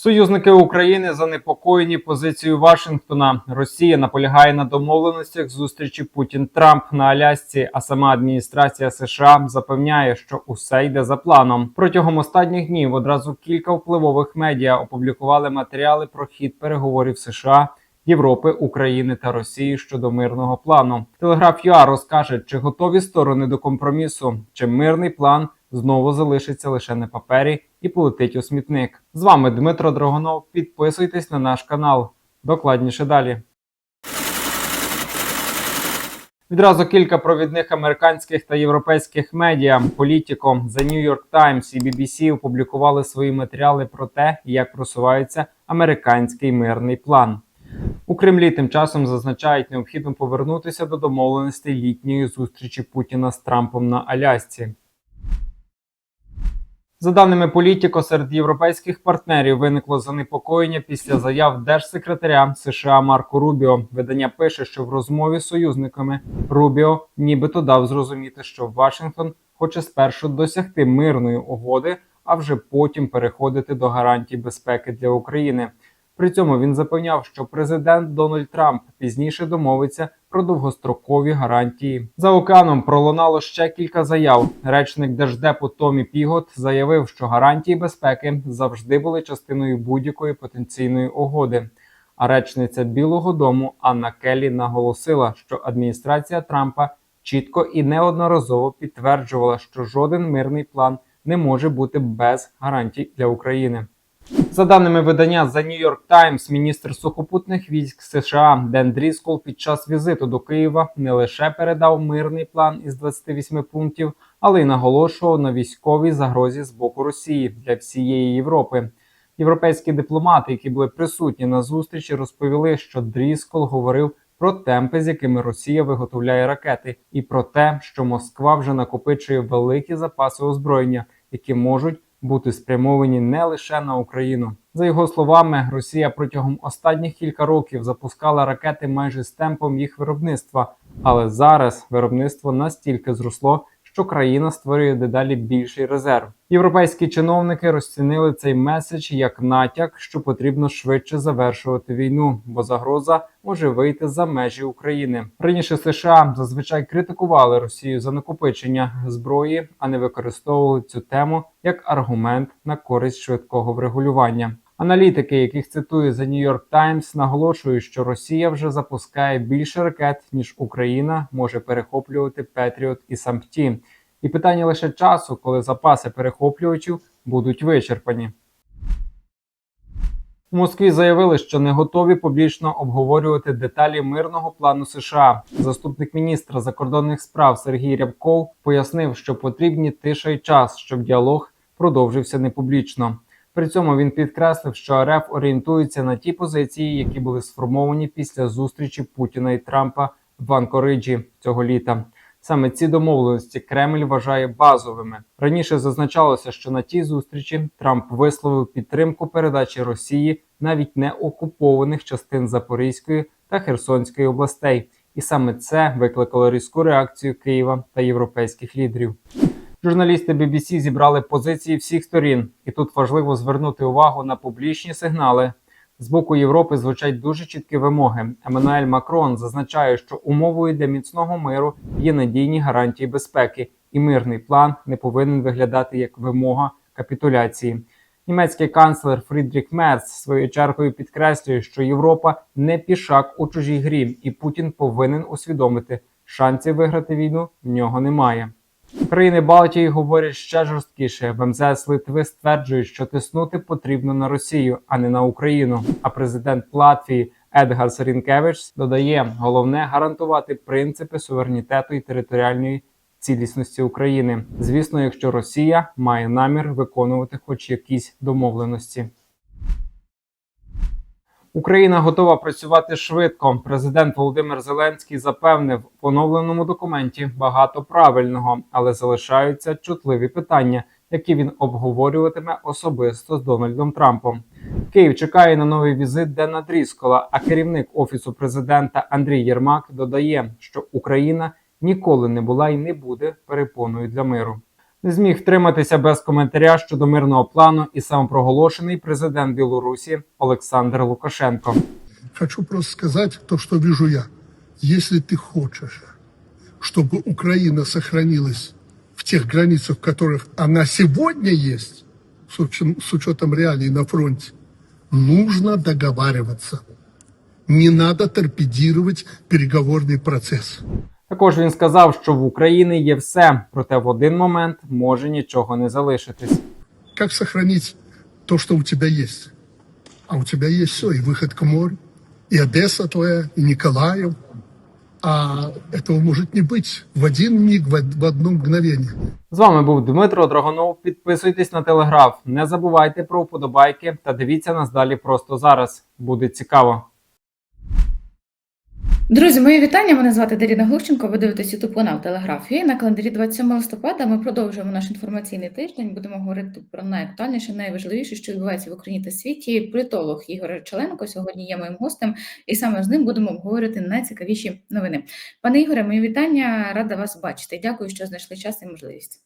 Союзники України занепокоєні позицією Вашингтона. Росія наполягає на домовленостях зустрічі Путін-Трамп на Алясці. А сама адміністрація США запевняє, що усе йде за планом. Протягом останніх днів одразу кілька впливових медіа опублікували матеріали про хід переговорів США. Європи, України та Росії щодо мирного плану. Телеграф ЮА розкаже, чи готові сторони до компромісу, чи мирний план знову залишиться лише на папері і полетить у смітник. З вами Дмитро Драгонов. Підписуйтесь на наш канал. Докладніше далі. Відразу кілька провідних американських та європейських медіа Політіко, The New York Times і BBC опублікували свої матеріали про те, як просувається американський мирний план. У Кремлі тим часом зазначають необхідно повернутися до домовленостей літньої зустрічі Путіна з Трампом на Алясці. За даними політико, серед європейських партнерів виникло занепокоєння після заяв держсекретаря США Марко Рубіо. Видання пише, що в розмові з союзниками Рубіо нібито дав зрозуміти, що Вашингтон хоче спершу досягти мирної угоди, а вже потім переходити до гарантій безпеки для України. При цьому він запевняв, що президент Дональд Трамп пізніше домовиться про довгострокові гарантії. За океаном пролунало ще кілька заяв. Речник держдепу Томі Пігот заявив, що гарантії безпеки завжди були частиною будь-якої потенційної угоди. А речниця Білого Дому Анна Келлі наголосила, що адміністрація Трампа чітко і неодноразово підтверджувала, що жоден мирний план не може бути без гарантій для України. За даними видання The New York Times, міністр сухопутних військ США Ден Дріскол під час візиту до Києва не лише передав мирний план із 28 пунктів, але й наголошував на військовій загрозі з боку Росії для всієї Європи. Європейські дипломати, які були присутні на зустрічі, розповіли, що Дріскол говорив про темпи, з якими Росія виготовляє ракети, і про те, що Москва вже накопичує великі запаси озброєння, які можуть бути спрямовані не лише на Україну. За його словами, Росія протягом останніх кілька років запускала ракети майже з темпом їх виробництва, але зараз виробництво настільки зросло, що країна створює дедалі більший резерв. Європейські чиновники розцінили цей меседж як натяк, що потрібно швидше завершувати війну, бо загроза може вийти за межі України. Раніше США зазвичай критикували Росію за накопичення зброї, а не використовували цю тему як аргумент на користь швидкого врегулювання. Аналітики, яких цитує The New York Times, наголошують, що Росія вже запускає більше ракет ніж Україна може перехоплювати Петріот і Сампті. І питання лише часу, коли запаси перехоплювачів будуть вичерпані. У Москві заявили, що не готові публічно обговорювати деталі мирного плану США. Заступник міністра закордонних справ Сергій Рябков пояснив, що потрібні тиша й час, щоб діалог продовжився непублічно. При цьому він підкреслив, що РФ орієнтується на ті позиції, які були сформовані після зустрічі Путіна і Трампа в Анкориджі цього літа. Саме ці домовленості Кремль вважає базовими. Раніше зазначалося, що на тій зустрічі Трамп висловив підтримку передачі Росії навіть не окупованих частин Запорізької та Херсонської областей, і саме це викликало різку реакцію Києва та європейських лідерів. Журналісти BBC зібрали позиції всіх сторін, і тут важливо звернути увагу на публічні сигнали. З боку Європи звучать дуже чіткі вимоги. Еммануель Макрон зазначає, що умовою для міцного миру є надійні гарантії безпеки, і мирний план не повинен виглядати як вимога капітуляції. Німецький канцлер Фрідріх Мерц своєю чергою підкреслює, що Європа не пішак у чужій грі, і Путін повинен усвідомити, шансів виграти війну в нього немає. Країни Балтії говорять ще жорсткіше. В МЗС Литви стверджують, що тиснути потрібно на Росію, а не на Україну. А президент Латвії Едгар Сарінкевич додає, головне гарантувати принципи суверенітету і територіальної цілісності України. Звісно, якщо Росія має намір виконувати хоч якісь домовленості. Україна готова працювати швидко. Президент Володимир Зеленський запевнив, в оновленому документі багато правильного, але залишаються чутливі питання, які він обговорюватиме особисто з Дональдом Трампом. Київ чекає на новий візит Дена Дріскола, а керівник офісу президента Андрій Єрмак додає, що Україна ніколи не була і не буде перепоною для миру Не зміг втриматися без коментаря щодо мирного плану і самопроголошений президент Білорусі Олександр Лукашенко. Хочу просто сказать то, что вижу я. Если ты хочешь, чтобы Украина сохранилась в тех границах, в которых она сегодня есть, с учетом, с учетом реалий на фронте, нужно договариваться. Не надо торпедировать переговорный процесс. Також він сказав, що в Україні є все, проте в один момент може нічого не залишитись. Как сохранить то, что у тебя есть? А у тебя есть все, и выход к морю, и Одесса твоя, и Николаев. А этого может не быть в один миг, в од- в одно мгновение. З вами був Дмитро Драгонов. Підписуйтесь на телеграф, не забувайте про вподобайки та дивіться нас далі просто зараз. Буде цікаво. Друзі, мої вітання. Мене звати Даріна Глущенко. Ви дивитесь ютуб канал Телеграфії. На календарі 27 листопада ми продовжуємо наш інформаційний тиждень. Будемо говорити про найактуальніше, найважливіше, що відбувається в Україні та світі. Політолог Ігор Челенко сьогодні є моїм гостем, і саме з ним будемо обговорити найцікавіші новини. Пане Ігоре, мої вітання, рада вас бачити. Дякую, що знайшли час і можливість.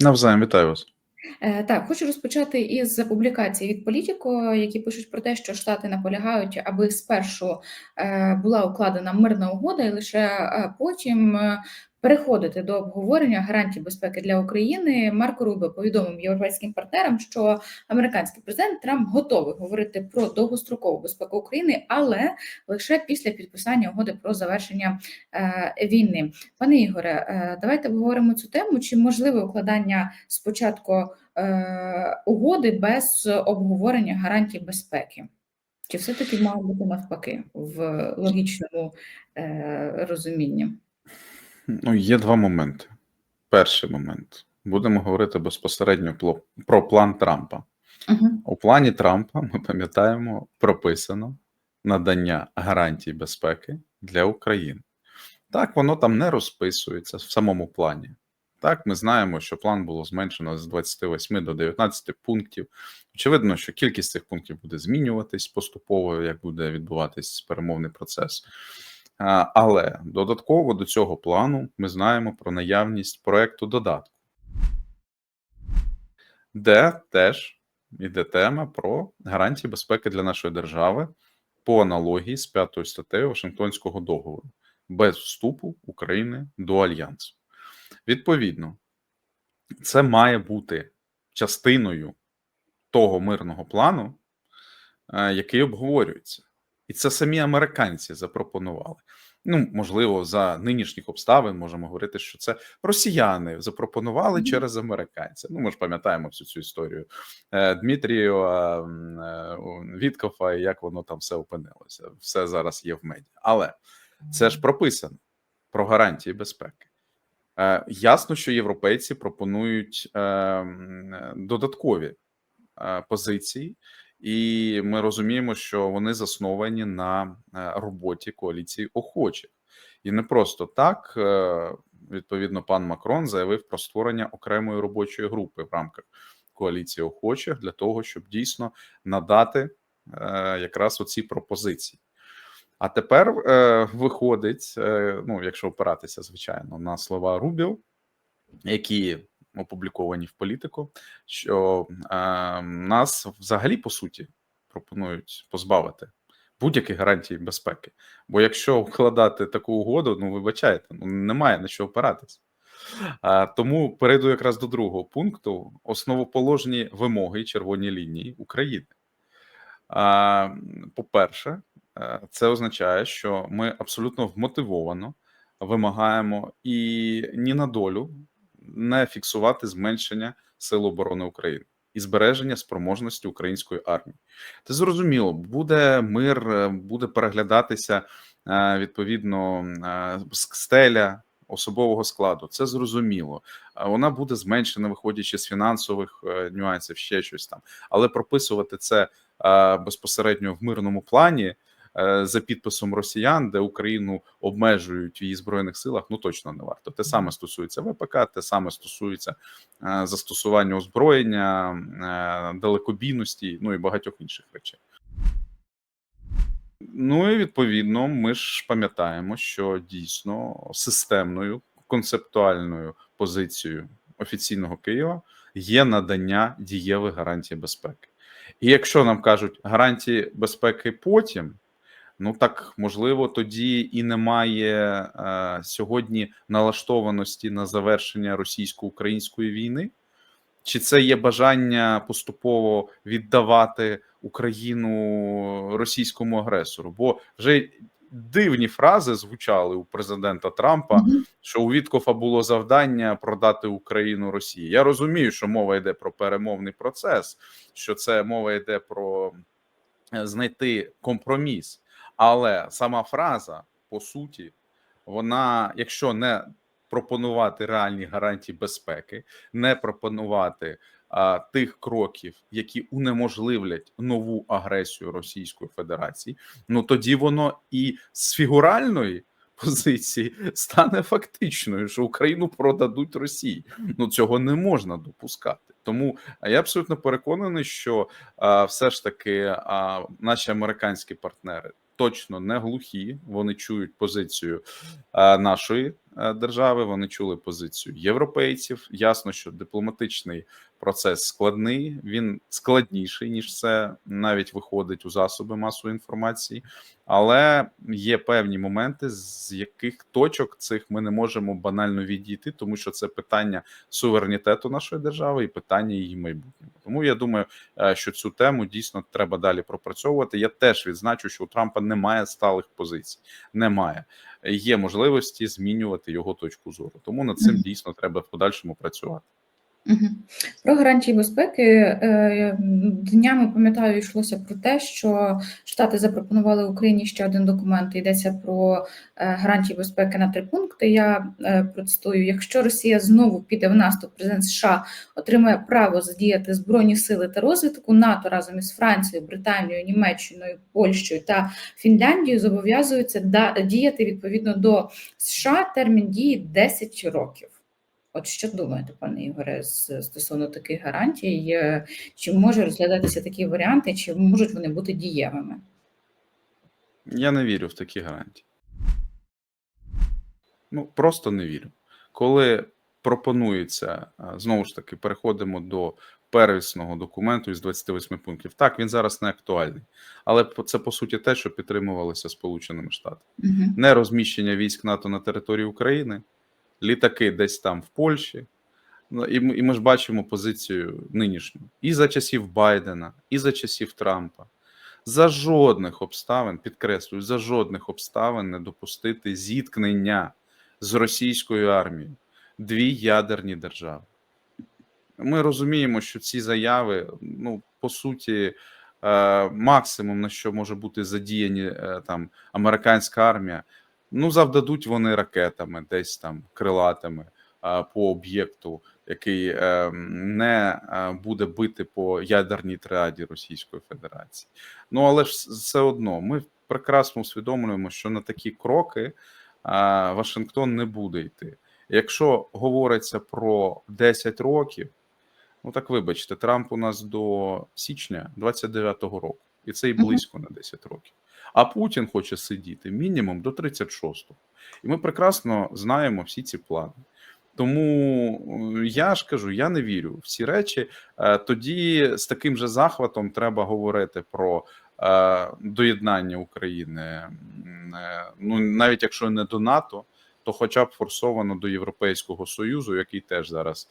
Навзаєм вітаю вас. Е, Так, хочу розпочати із публікації від політико, які пишуть про те, що Штати наполягають, аби спершу е, була укладена мирна угода, і лише е, потім переходити до обговорення гарантій безпеки для України. Марко Рубіо повідомив європейським партнерам, що американський президент Трамп готовий говорити про довгострокову безпеку України, але лише після підписання угоди про завершення е, війни. Пане Ігоре, е, давайте обговоримо цю тему. Чи можливе укладання спочатку е, угоди без обговорення гарантій безпеки? Чи все-таки має бути навпаки в логічному е, розумінні? Ну, є два моменти. Перший момент. Будемо говорити безпосередньо про план Трампа. Угу. У плані Трампа, ми пам'ятаємо, прописано надання гарантій безпеки для України. Так, воно там не розписується в самому плані. Так, ми знаємо, що план було зменшено з 28 до 19 пунктів. Очевидно, що кількість цих пунктів буде змінюватись поступово, як буде відбуватись перемовний процес. Але додатково до цього плану ми знаємо про наявність проекту додатку, де теж йде тема про гарантії безпеки для нашої держави по аналогії з п'ятою статтею Вашингтонського договору без вступу України до альянсу. Відповідно, це має бути частиною того мирного плану, е, який обговорюється. І це самі американці запропонували. Ну, можливо, за нинішніх обставин можемо говорити, що це росіяни запропонували через американців. Ну, ми ж пам'ятаємо всю цю історію е, Дмитрієва, е, Віткофа, і як воно там все опинилося. Все зараз є в медіа. Але це ж прописано про гарантії безпеки. Е, Ясно, що європейці пропонують додаткові позиції, і ми розуміємо, що вони засновані на е, роботі коаліції охочих. І не просто так, е, відповідно, пан Макрон заявив про створення окремої робочої групи в рамках коаліції охочих для того, щоб дійсно надати е, якраз оці пропозиції. А тепер виходить, ну якщо опиратися, звичайно, на слова Рубіо, які опубліковані в політику, що е, нас взагалі по суті пропонують позбавити будь-яких гарантій безпеки. Бо якщо вкладати таку угоду, ну вибачайте, ну немає на що опиратись. А, тому перейду якраз до другого пункту: основоположні вимоги і червоні лінії України. А, по-перше, е, це означає, що ми абсолютно вмотивовано вимагаємо і ні на долю не фіксувати зменшення Сил оборони України і збереження спроможності української армії. Це зрозуміло, буде мир, е, буде переглядатися е, відповідно е, стеля особового складу. Це зрозуміло. Вона буде зменшена, виходячи з фінансових нюансів, ще щось там, але прописувати це безпосередньо в мирному плані. Е, За підписом росіян, де Україну обмежують в її збройних силах, ну точно не варто. Те саме стосується ВПК, те саме стосується е, застосування озброєння, е, далекобійності, ну і багатьох інших речей. Ну і відповідно, ми ж пам'ятаємо, що дійсно системною концептуальною позицією офіційного Києва є надання дієвих гарантій безпеки. І якщо нам кажуть гарантії безпеки потім, ну так можливо, тоді і немає е, сьогодні налаштованості на завершення російсько-української війни. Чи це є бажання поступово віддавати Україну російському агресору? Бо вже дивні фрази звучали у президента Трампа, Мгм. що у Віткофа було завдання продати Україну Росії. Я розумію, що мова йде про перемовний процес, що це мова йде про е, знайти компроміс, але сама фраза по суті, вона, якщо не пропонувати реальні гарантії безпеки, не пропонувати а, тих кроків, які унеможливлять нову агресію Російської Федерації, ну тоді воно і з фігуральної позиції стане фактичною, що Україну продадуть Росії. Ну цього не можна допускати. Тому я абсолютно переконаний, що а, все ж таки а, наші американські партнери точно не глухі. Вони чують позицію нашої а, держави. Вони чули позицію європейців. Ясно, що дипломатичний процес складний. Він складніший ніж це навіть виходить у засоби масової інформації, але є певні моменти, з яких точок цих ми не можемо банально відійти, тому що це питання суверенітету нашої держави і питання її майбутнього. Тому я думаю, е, що цю тему дійсно треба далі пропрацьовувати. Я теж відзначу, що у Трампа немає сталих позицій, немає. Є можливості змінювати його точку зору. Тому над цим дійсно треба в подальшому працювати. Про гарантії безпеки е, днями пам'ятаю, йшлося про те, що Штати запропонували Україні ще один документ. Йдеться про е, гарантії безпеки на три пункти. Я е, процитую: якщо Росія знову піде в наступ, президент США отримає право задіяти збройні сили та розвитку НАТО разом із Францією, Британією, Німеччиною, Польщею та Фінляндією зобов'язуються діяти відповідно до США термін дії 10 років. От що думаєте, пане Ігоре, стосовно таких гарантій? Чи може розглядатися такі варіанти, чи можуть вони бути дієвими? Я не вірю в такі гарантії. Ну, просто не вірю. Коли пропонується, знову ж таки, переходимо до первісного документу із 28 пунктів. Так, він зараз не актуальний, але по- це по суті те, що підтримувалося Сполученими Штатами. Угу. Не розміщення військ НАТО на території України, літаки десь там в Польщі. Ну, і ми, ж бачимо позицію нинішню і за часів Байдена, і за часів Трампа. За жодних обставин, підкреслюю, за жодних обставин не допустити зіткнення з російською армією. Дві ядерні держави. Ми розуміємо, що ці заяви, ну, по суті, е, максимум, на що може бути задіяні е, там американська армія, ну, завдадуть вони ракетами, десь там крилатими по об'єкту, який е, не е, буде бити по ядерній триаді Російської Федерації. Ну але ж все одно ми прекрасно усвідомлюємо, що на такі кроки Вашингтон не буде йти. Якщо говориться про 10 років, ну так вибачте, Трамп у нас до січня 29-го року, і це і близько на 10 років. А Путін хоче сидіти мінімум до 36-го. І ми прекрасно знаємо всі ці плани. Тому е, я ж кажу, я не вірю в ці речі. Е, Тоді з таким же захватом треба говорити про е, доєднання України. Ну навіть якщо не до НАТО, то хоча б форсовано до Європейського союзу, який теж зараз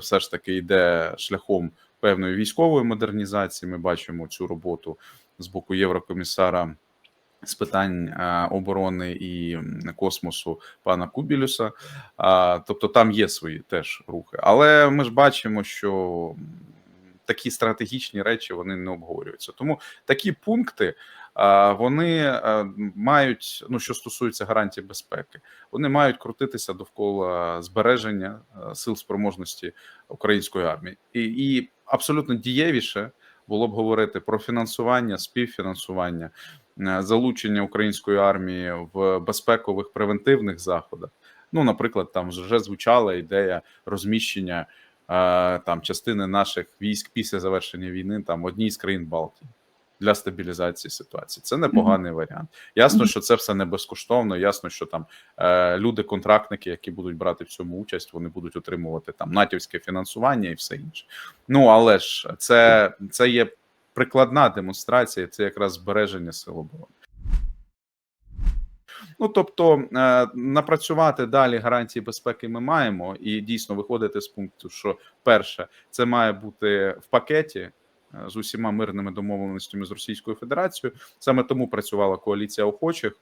все ж таки йде шляхом певної військової модернізації. Ми бачимо цю роботу з боку Єврокомісара з питань е, оборони і космосу пана Кубілюса. Тобто там є свої теж рухи. Але ми ж бачимо, що такі стратегічні речі вони не обговорюються. Тому такі пункти. Вони е, мають, ну що стосується гарантій безпеки, вони мають крутитися довкола збереження е, сил спроможності української армії, і, і абсолютно дієвіше було б говорити про фінансування, співфінансування, е, залучення української армії в безпекових превентивних заходах. Ну, наприклад, там вже звучала ідея розміщення е, там частини наших військ після завершення війни там в одній з країн Балтії. Для стабілізації ситуації. Це непоганий варіант. Ясно, що це все не безкоштовно. Ясно, що там е, люди-контрактники, які будуть брати в цьому участь, вони будуть отримувати там натівське фінансування і все інше. Ну але ж це, це є прикладна демонстрація, це якраз збереження сил оборони. Ну тобто е, напрацювати далі гарантії безпеки ми маємо, і дійсно виходити з пункту, що перше, це має бути в пакеті з усіма мирними домовленостями з Російською Федерацією. Саме тому працювала коаліція охочих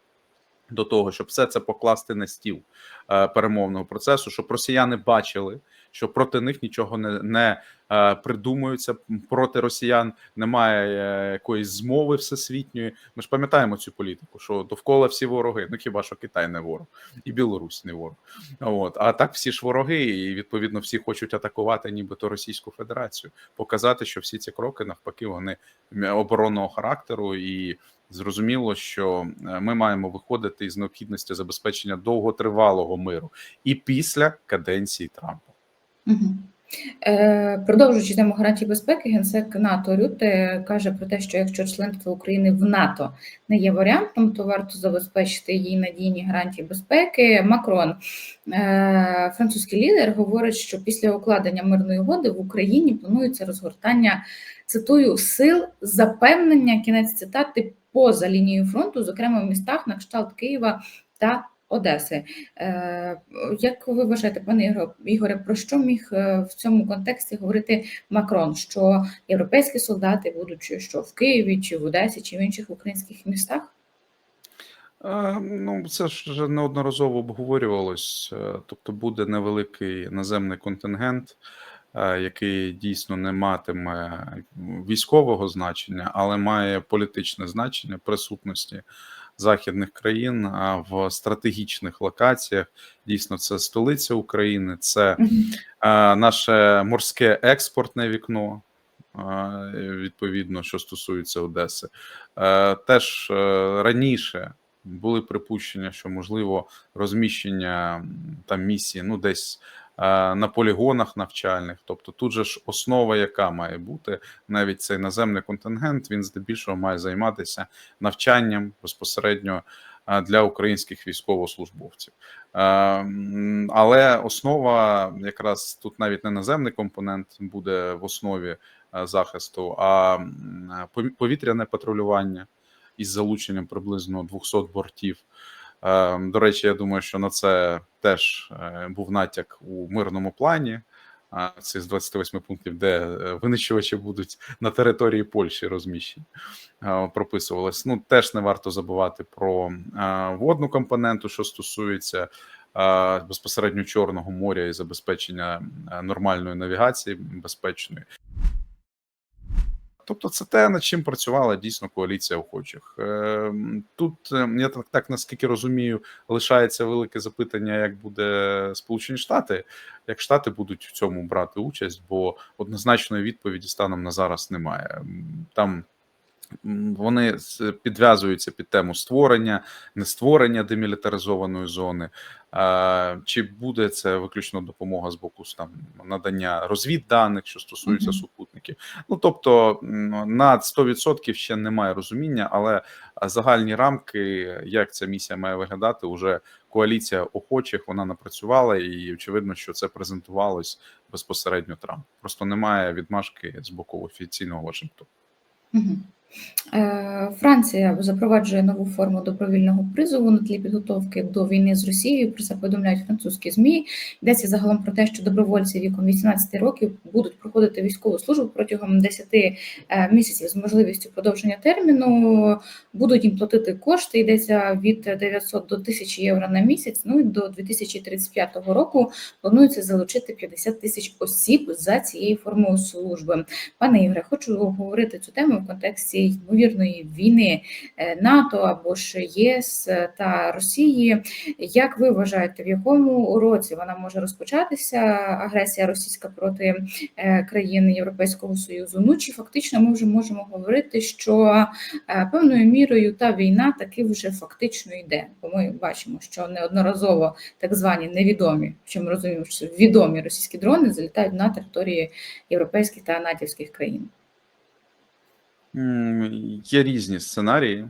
до того, щоб все це покласти на стіл е, перемовного процесу, щоб росіяни бачили, що проти них нічого не, не е, придумується. Проти росіян немає е, якоїсь змови всесвітньої. Ми ж пам'ятаємо цю політику, що довкола всі вороги. Ну хіба що Китай не ворог, і Білорусь не ворог. От а так всі ж вороги, і відповідно всі хочуть атакувати, нібито Російську Федерацію, показати, що всі ці кроки навпаки вони оборонного характеру і. Зрозуміло, що е, ми маємо виходити із необхідності забезпечення довготривалого миру і після каденції Трампа. Е, Продовжуючи тему гарантій безпеки, генсек НАТО Рюте каже про те, що якщо членство України в НАТО не є варіантом, то варто забезпечити їй надійні гарантії безпеки. Макрон, е, французький лідер, говорить, що після укладення мирної угоди в Україні планується розгортання цитую сил запевнення кінець цитати поза лінією фронту, зокрема в містах на кшталт Києва та Одеси. Е, Як ви вважаєте, пане Ігоре- про що міг е, в цьому контексті говорити Макрон? Що європейські солдати будуть що в Києві, чи в Одесі, чи в інших українських містах? Е, Ну, це ж неодноразово обговорювалось. Тобто буде невеликий наземний контингент, який дійсно не матиме військового значення, але має політичне значення присутності західних країн а в стратегічних локаціях. Дійсно, це столиця України, це наше морське експортне вікно. Відповідно, що стосується Одеси, Е, теж е, раніше були припущення, що можливо розміщення там місії ну десь на полігонах навчальних. Тобто, тут же ж основа, яка має бути, навіть цей наземний контингент, він здебільшого має займатися навчанням безпосередньо е, для українських військовослужбовців. Е, Але основа якраз тут навіть не наземний компонент буде в основі е, захисту, а повітряне патрулювання із залученням приблизно 200 бортів. Е, До речі, я думаю, що на це теж е, був натяк у мирному плані. Це з 28 пунктів, де е, винищувачі будуть на території Польщі розміщені, е, прописувалось. Ну теж не варто забувати про водну компоненту, що стосується безпосередньо Чорного моря і забезпечення нормальної навігації безпечної. Тобто, це те, над чим працювала дійсно коаліція охочих. Е, Тут е, я так, так наскільки розумію, лишається велике запитання, як буде Сполучені Штати, як Штати будуть в цьому брати участь, бо однозначної відповіді станом на зараз немає. Там вони підв'язуються під тему створення, не створення демілітаризованої зони. Чи буде це виключно допомога з боку там надання розвідданих, що стосується Мгм. Супутників? Ну тобто на 100% ще немає розуміння, але загальні рамки, як ця місія має виглядати, уже коаліція охочих вона напрацювала, і очевидно, що це презентувалось безпосередньо Трамп. Просто немає відмашки з боку офіційного Вашингтону. Е, Франція запроваджує нову форму добровільного призову на тлі підготовки до війни з Росією. Про це повідомляють французькі змі. Йдеться загалом про те, що добровольці віком 18 років будуть проходити військову службу протягом 10 е, місяців з можливістю продовження терміну. Будуть їм платити кошти. Йдеться від 900 до 1000 євро на місяць. Ну і до 2035 року планується залучити 50 тисяч осіб за цією формою служби. Пане Ігоре, хочу говорити цю тему в контексті ймовірної війни е, НАТО або ж ЄС та Росії. Як ви вважаєте, в якому році вона може розпочатися агресія російська проти е, країн Європейського Союзу? Ну чи фактично ми вже можемо говорити, що е, певною мірою та війна таки вже фактично йде? Бо ми бачимо, що неодноразово так звані невідомі, що ми розуміємо, що відомі російські дрони залітають на території європейських та натівських країн. Є різні сценарії,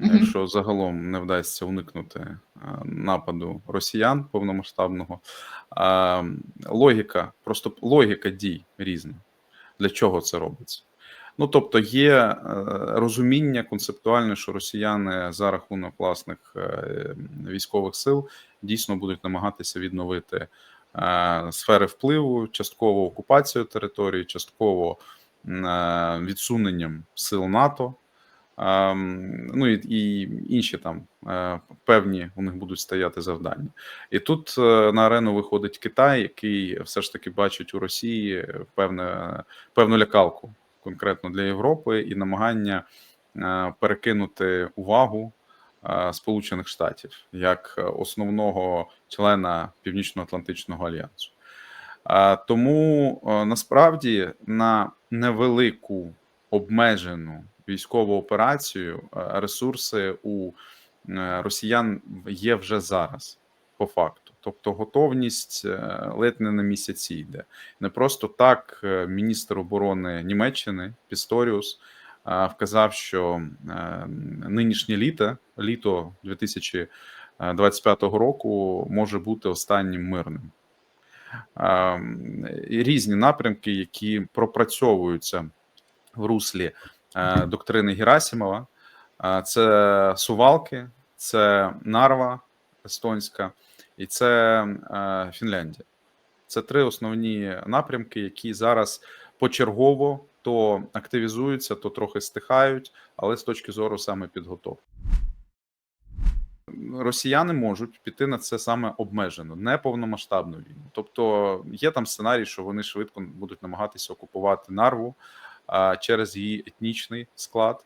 якщо загалом не вдасться уникнути нападу росіян повномасштабного. Логіка, просто логіка дій різна. Для чого це робиться? Ну тобто, є е, розуміння концептуальне, що росіяни за рахунок власних е, військових сил дійсно будуть намагатися відновити е, сфери впливу, частково окупацію території, частково е, відсуненням сил НАТО. Ем, Ну і, і інші там е, певні у них будуть стояти завдання. І тут е, на арену виходить Китай, який все ж таки бачить у Росії певне, певну лякалку конкретно для Європи і намагання е, перекинути увагу е, Сполучених Штатів як основного члена Північно-Атлантичного альянсу. Е, Тому е, насправді на невелику обмежену військову операцію е, ресурси у е, росіян є вже зараз, по факту. Тобто готовність е, ледь не на місяці йде. Не просто так міністр оборони Німеччини Пісторіус вказав, що нинішнє літо, літо 2025 року, може бути останнім мирним. Різні напрямки, які пропрацьовуються в руслі е, доктрини Герасимова. Е, Це Сувалки, це Нарва Естонська і це е, Фінляндія. Це три основні напрямки, які зараз почергово то активізуються, то трохи стихають, але з точки зору саме підготовки. Росіяни можуть піти на це саме обмежено, не повномасштабну війну. Тобто є там сценарій, що вони швидко будуть намагатися окупувати нарву а, через її етнічний склад.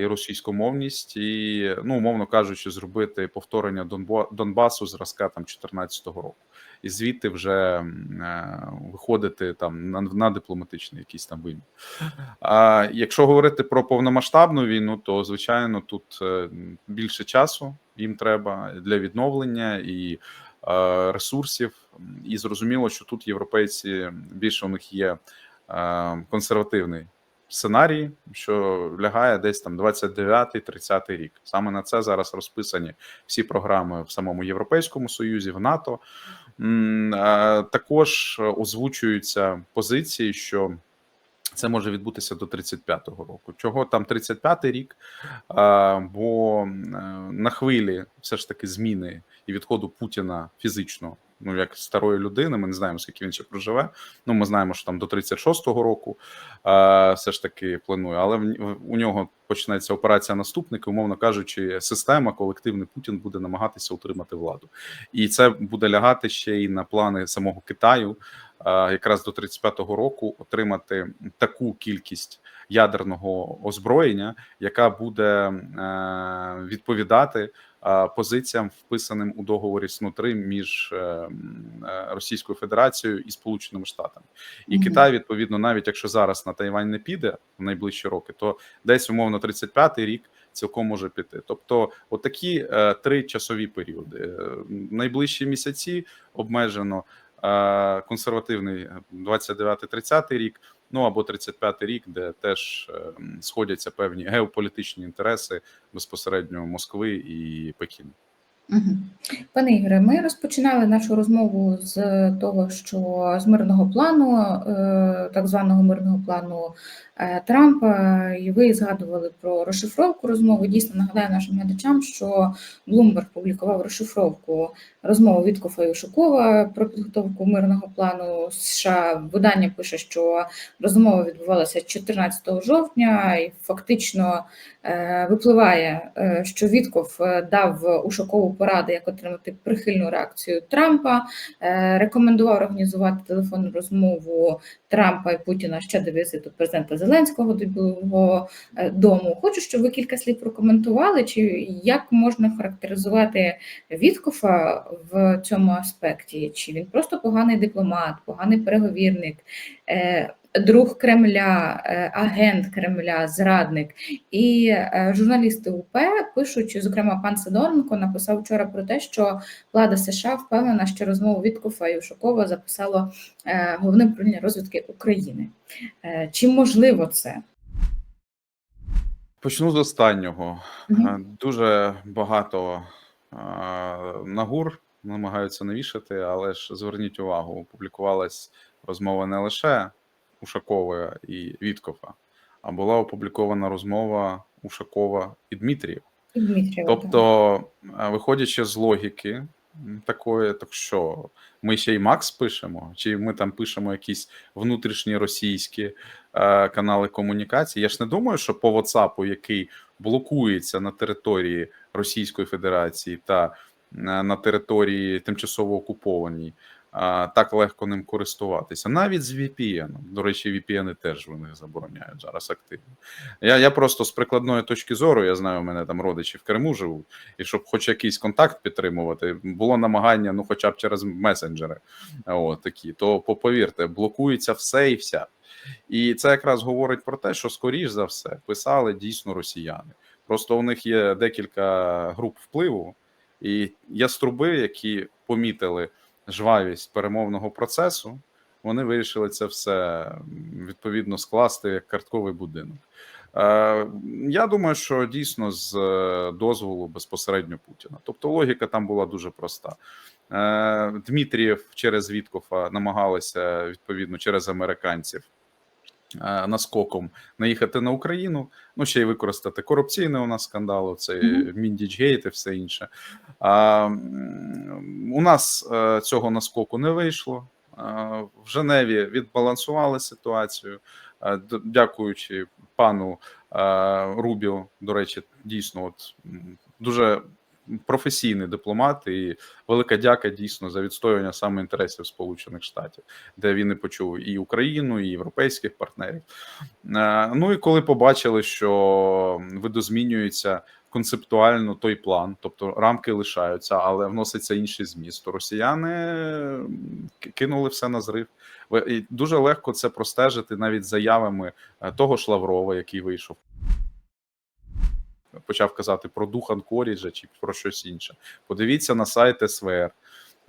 І російськомовність, і ну умовно кажучи, зробити повторення Донбасу зразка там 14-го року, і звідти вже е, виходити там на, на дипломатичний якийсь там вимір. А якщо говорити про повномасштабну війну, то звичайно тут е, більше часу їм треба для відновлення і е, ресурсів. І зрозуміло, що тут європейці більше у них є консервативний сценарій, що лягає десь там 29-30 рік. Саме на це зараз розписані всі програми в самому Європейському Союзі, в НАТО. Також озвучуються позиції, що це може відбутися до 35-го року. Чого там 35-й рік? Бо е, на хвилі все ж таки зміни і відходу Путіна фізично, ну як старої людини, ми не знаємо, скільки він ще проживе. Ну, ми знаємо, що там до 36-го року а, все ж таки планує, але в- у нього почнеться операція наступники, умовно кажучи, система, колективний Путін буде намагатися утримати владу. І це буде лягати ще й на плани самого Китаю, якраз до 35-го року отримати таку кількість ядерного озброєння, яка буде е, відповідати е, позиціям, вписаним у договорі СНУ-3 між е, м, е, Російською Федерацією і Сполученими Штатами. І Мгм. Китай, відповідно, навіть якщо зараз на Тайвань не піде в найближчі роки, то десь умовно 35-й рік цілком може піти. Тобто, отакі е, три часові періоди. Е, Найближчі місяці обмежено. е, Консервативний 29-30 рік, ну або 35-й рік, де теж е, сходяться певні геополітичні інтереси безпосередньо Москви і Пекіну. Пане Ігоре, ми розпочинали нашу розмову з того, що з мирного плану, е, так званого мирного плану е, Трампа, і ви згадували про розшифровку розмови. Дійсно нагадаю нашим глядачам, що Bloomberg публікував розшифровку розмови Віткофа і Ушакова про підготовку мирного плану США. Видання пише, що розмова відбувалася 14 жовтня, і фактично е, випливає, що Вітков дав Ушакову поради, як отримати прихильну реакцію Трампа, е, рекомендував організувати телефонну розмову Трампа і Путіна ще до візиту президента Зеленського до Білого е, Дому. Хочу, щоб ви кілька слів прокоментували, чи як можна характеризувати Віткофа в цьому аспекті? Чи він просто поганий дипломат, поганий переговірник? Друг Кремля, е, агент Кремля, зрадник і е, журналісти УП пишуть, зокрема, пан Сидоренко написав вчора про те, що влада США впевнена, що розмову Віткофа і Ушакова записало е, головне управління розвідки України. Чи можливо це? Почну з останнього. Е, Дуже багато нагур намагаються навішати, але ж зверніть увагу, публікувалась розмова не лише Ушакова і Віткофа, а була опублікована розмова Ушакова і Дмитрієва. Тобто, е, виходячи з логіки такої, так що ми ще й Макс пишемо, чи ми там пишемо якісь внутрішні російські е, канали комунікації. Я ж не думаю, що по WhatsApp, який блокується на території Російської Федерації та е, на території тимчасово окупованій, так легко ним користуватися. Навіть з VPN. До речі, VPN теж вони забороняють зараз активно. Я, я просто з прикладної точки зору, я знаю, у мене там родичі в Криму живуть, і щоб хоч якийсь контакт підтримувати, було намагання, ну хоча б через месенджери, от такі, то по- повірте, блокується все і вся. І це якраз говорить про те, що скоріш за все писали дійсно росіяни. Просто у них є декілька груп впливу, і яструби, які помітили жвавість перемовного процесу, вони вирішили це все відповідно скласти як картковий будинок. Е, Я думаю, що дійсно з е, дозволу безпосередньо Путіна. Тобто логіка там була дуже проста. Е, Дмитрієв через Віткофа намагалися відповідно через американців наскоком наїхати на Україну. Ну ще й використати корупційний у нас скандал, це Мгм. Міндічгейт і все інше. А, у нас е, цього наскоку не вийшло. Е, В Женеві відбалансували ситуацію, Е, дякуючи пану е, Рубіо. До речі, дійсно, от дуже професійний дипломат, і велика дяка дійсно за відстоювання саме інтересів Сполучених Штатів, де він і почув і Україну, і європейських партнерів. Е, Ну і коли побачили, що видозмінюється концептуально той план, тобто рамки лишаються, але вноситься інший зміст, то росіяни кинули все на зрив. І дуже легко це простежити навіть заявами е, того ж Лаврова, який вийшов. Почав казати про дух Анкоріджа чи про щось інше. Подивіться на сайт СВР.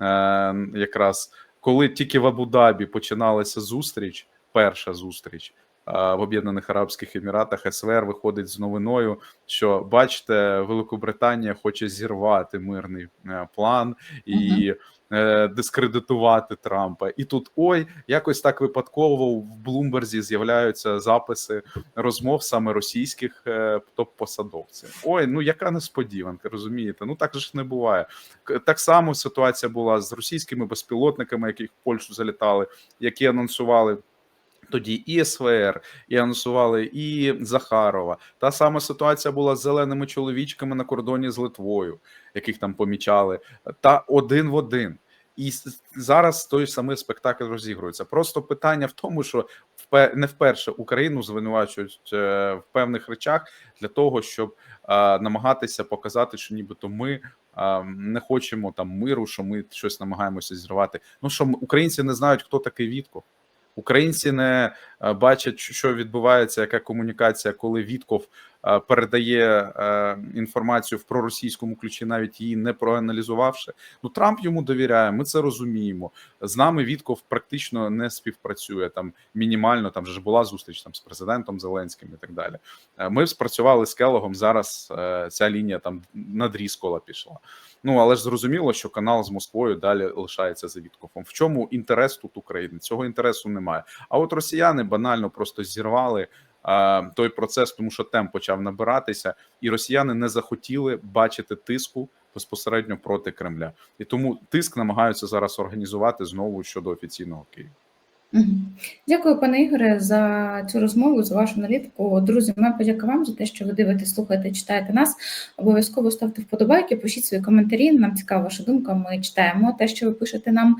Е, якраз коли тільки в Абу-Дабі починалася зустріч, перша зустріч е, в Об'єднаних Арабських Еміратах, СВР виходить з новиною, що бачите, Великобританія хоче зірвати мирний е, план і дискредитувати Трампа. І тут ой, якось так випадково в Блумберзі з'являються записи розмов саме російських е, топ-посадовців. Ой, ну яка несподіванка, розумієте? Ну так ж не буває. Так само ситуація була з російськими безпілотниками, які в Польщу залітали, які анонсували. Тоді і СВР, і анонсували і Захарова. Та сама ситуація була з зеленими чоловічками на кордоні з Литвою, яких там помічали, та один в один. І зараз той самий спектакль розігрується. Просто питання в тому, що не вперше Україну звинувачують е, в певних речах для того, щоб е, намагатися показати, що нібито ми е, не хочемо там миру, що ми щось намагаємося зірвати. Ну що українці не знають, хто такий Вітков. Українці не бачать, що відбувається, яка комунікація, коли Вітков передає е, інформацію в проросійському ключі, навіть її не проаналізувавши. Ну Трамп йому довіряє. Ми це розуміємо. З нами Вітков практично не співпрацює там мінімально. Там же ж була зустріч там з президентом Зеленським і так далі. Е, Ми спрацювали з Келогом. Зараз е, ця лінія там надрізкола пішла. Ну але ж зрозуміло, що канал з Москвою далі лишається за Віткофом. В чому інтерес тут України? Цього інтересу немає. А от росіяни банально просто зірвали е, той процес, тому що темп почав набиратися, і росіяни не захотіли бачити тиску безпосередньо проти Кремля, і тому тиск намагаються зараз організувати знову щодо офіційного Києва. Дякую, пане Ігоре, за цю розмову, за вашу аналітику. Друзі, моя подяка вам за те, що ви дивитесь, слухаєте, читаєте нас. Обов'язково ставте вподобайки, пишіть свої коментарі. Нам цікава ваша думка. Ми читаємо те, що ви пишете нам.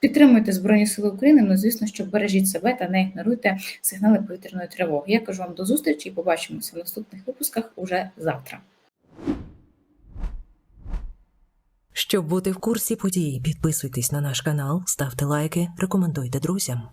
Підтримуйте Збройні Сили України. Ну, звісно, що бережіть себе та не ігноруйте сигнали повітряної тривоги. Я кажу вам до зустрічі і побачимося в наступних випусках уже завтра. Щоб бути в курсі подій, підписуйтесь на наш канал, ставте лайки, рекомендуйте друзям.